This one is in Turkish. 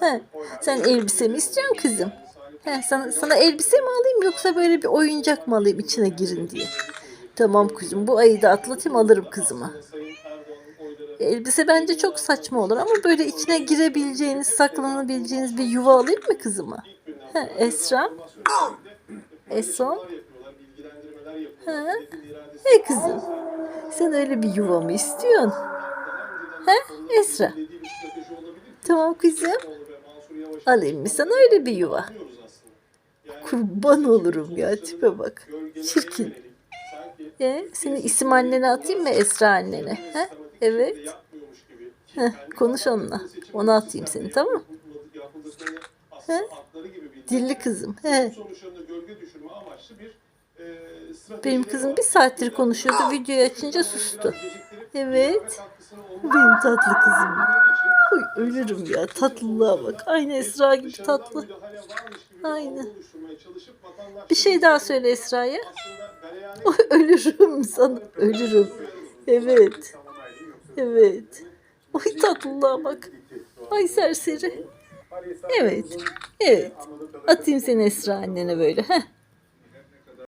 He, sen elbise mi istiyorsun kızım? He, sana, sana elbise mi alayım yoksa böyle bir oyuncak mı alayım içine girin diye? Tamam kızım bu ayı da atlatayım alırım kızıma. Elbise bence çok saçma olur ama böyle içine girebileceğiniz, saklanabileceğiniz bir yuva alayım mı kızıma? He, Esra? Eson? He? He kızım. Sen öyle bir yuva mı istiyorsun? He Esra? Tamam kızım. Alayım mı sana öyle bir yuva? Kurban olurum ya tipe bak. Çirkin. E, senin isim annene atayım mı Esra annene? He? Evet. Heh, konuş onunla. Ona atayım seni tamam mı? Dilli kızım. He. Benim kızım bir saattir konuşuyordu. Videoyu açınca sustu. Evet. Benim tatlı kızım. Ölürüm ya. Tatlılığa bak. Aynı Esra gibi tatlı. Aynı. Bir şey daha söyle Esra'ya. Ölürüm sana. Ölürüm. Evet. Evet. Oy tatlılığa bak. Ay serseri. Evet. Evet. Atayım seni Esra annene böyle. Heh.